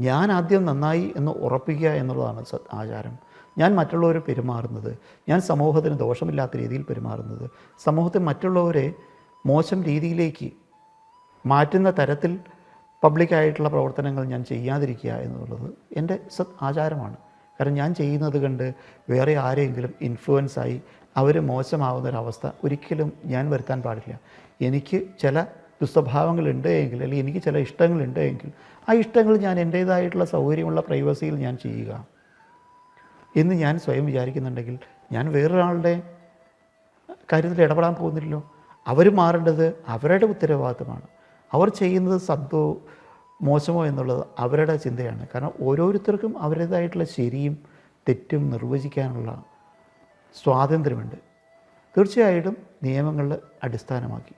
ഞാൻ ആദ്യം നന്നായി എന്ന് ഉറപ്പിക്കുക എന്നുള്ളതാണ് ആചാരം. ഞാൻ മറ്റുള്ളവരെ പെരുമാറുന്നത് ഞാൻ സമൂഹത്തിന് ദോഷമില്ലാത്ത രീതിയിൽ പെരുമാറുന്നത് സമൂഹത്തിൽ മറ്റുള്ളവരെ മോശം രീതിയിലേക്ക് മാറ്റുന്ന തരത്തിൽ പബ്ലിക്കായിട്ടുള്ള പ്രവർത്തനങ്ങൾ ഞാൻ ചെയ്യാതിരിക്കുക എന്നുള്ളത് എന്റെ സത് ആചാരമാണ്. കാരണം ഞാൻ ചെയ്യുന്നത് കണ്ട് വേറെ ആരെങ്കിലും ഇൻഫ്ലുവൻസായി അവർ മോശമാവുന്ന ഒരവസ്ഥ ഒരിക്കലും ഞാൻ വരുത്താൻ പാടില്ല. എനിക്ക് ചില ദുസ്വഭാവങ്ങളുണ്ട് എങ്കിൽ അല്ലെങ്കിൽ എനിക്ക് ചില ഇഷ്ടങ്ങളുണ്ട് എങ്കിൽ ആ ഇഷ്ടങ്ങൾ ഞാൻ എന്റേതായിട്ടുള്ള സൗകര്യമുള്ള പ്രൈവസിയിൽ ഞാൻ ചെയ്യുക. എന്ന് ഞാൻ സ്വയം വിചാരിക്കുന്നുണ്ടെങ്കിൽ ഞാൻ വേറൊരാളുടെ കാര്യത്തിൽ ഇടപെടാൻ പോകുന്നില്ലല്ലോ. അവർ മാറേണ്ടത് അവരുടെ ഉത്തരവാദിത്തമാണ്. അവർ ചെയ്യുന്നത് സത്തോ മോശമോ എന്നുള്ളത് അവരുടെ ചിന്തയാണ്. കാരണം ഓരോരുത്തർക്കും അവരുടേതായിട്ടുള്ള ശരിയും തെറ്റും നിർവചിക്കാനുള്ള സ്വാതന്ത്ര്യമുണ്ട്. തീർച്ചയായിട്ടും നിയമങ്ങളുടെ അടിസ്ഥാനമാക്കി.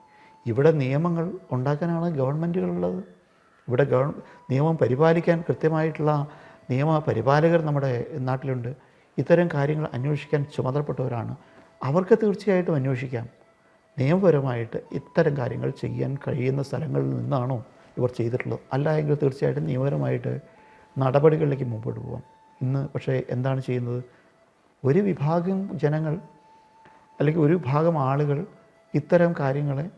ഇവിടെ നിയമങ്ങൾ ഉണ്ടാക്കാനാണ് ഗവൺമെന്റുകളുള്ളത്. ഇവിടെ ഗവ നിയമം പരിപാലിക്കാൻ കൃത്യമായിട്ടുള്ള നിയമ പരിപാലകർ നമ്മുടെ നാട്ടിലുണ്ട്. ഇത്തരം കാര്യങ്ങൾ അന്വേഷിക്കാൻ ചുമതലപ്പെട്ടവരാണ്. അവർക്ക് തീർച്ചയായിട്ടും അന്വേഷിക്കാം. നിയമപരമായിട്ട് ഇത്തരം കാര്യങ്ങൾ ചെയ്യാൻ കഴിയുന്ന സ്ഥലങ്ങളിൽ നിന്നാണോ ഇവർ ചെയ്തിട്ടുള്ളത്. അല്ല എങ്കിൽ തീർച്ചയായിട്ടും നിയമപരമായിട്ട് നടപടികളിലേക്ക് മുമ്പോട്ട് പോകാം ഇന്ന് പക്ഷേ എന്താണ് ചെയ്യുന്നത്? ഒരു വിഭാഗം ജനങ്ങൾ അല്ലെങ്കിൽ ഒരു വിഭാഗം ആളുകൾ ഇത്തരം കാര്യങ്ങളെ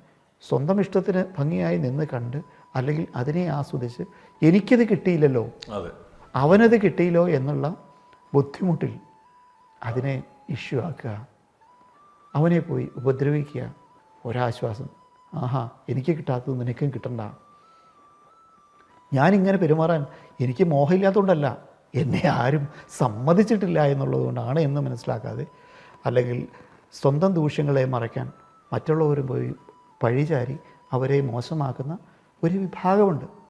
സ്വന്തം ഇഷ്ടത്തിന് ഭംഗിയായി നിന്ന് കണ്ട് അല്ലെങ്കിൽ അതിനെ ആസ്വദിച്ച് എനിക്കത് കിട്ടിയില്ലല്ലോ. അവനത് കിട്ടിയില്ലോ എന്നുള്ള ബുദ്ധിമുട്ടിൽ അതിനെ ഇഷ്യൂ ആക്കുക. അവനെ പോയി ഉപദ്രവിക്കുക. ഒരാശ്വാസം. ആഹാ എനിക്ക് കിട്ടാത്തത് നിനക്കും കിട്ടണ്ട. ഞാനിങ്ങനെ പെരുമാറാൻ എനിക്ക് മോഹമില്ലാത്തതുകൊണ്ടല്ല. എന്നെ ആരും സമ്മതിച്ചിട്ടില്ല എന്നുള്ളതുകൊണ്ടാണ് എന്ന് മനസ്സിലാക്കാതെ അല്ലെങ്കിൽ സ്വന്തം ദൂഷ്യങ്ങളെ മറയ്ക്കാൻ മറ്റുള്ളവരും പോയി പഴിചാരി അവരെ മോശമാക്കുന്ന ഒരു വിഭാഗമുണ്ട്.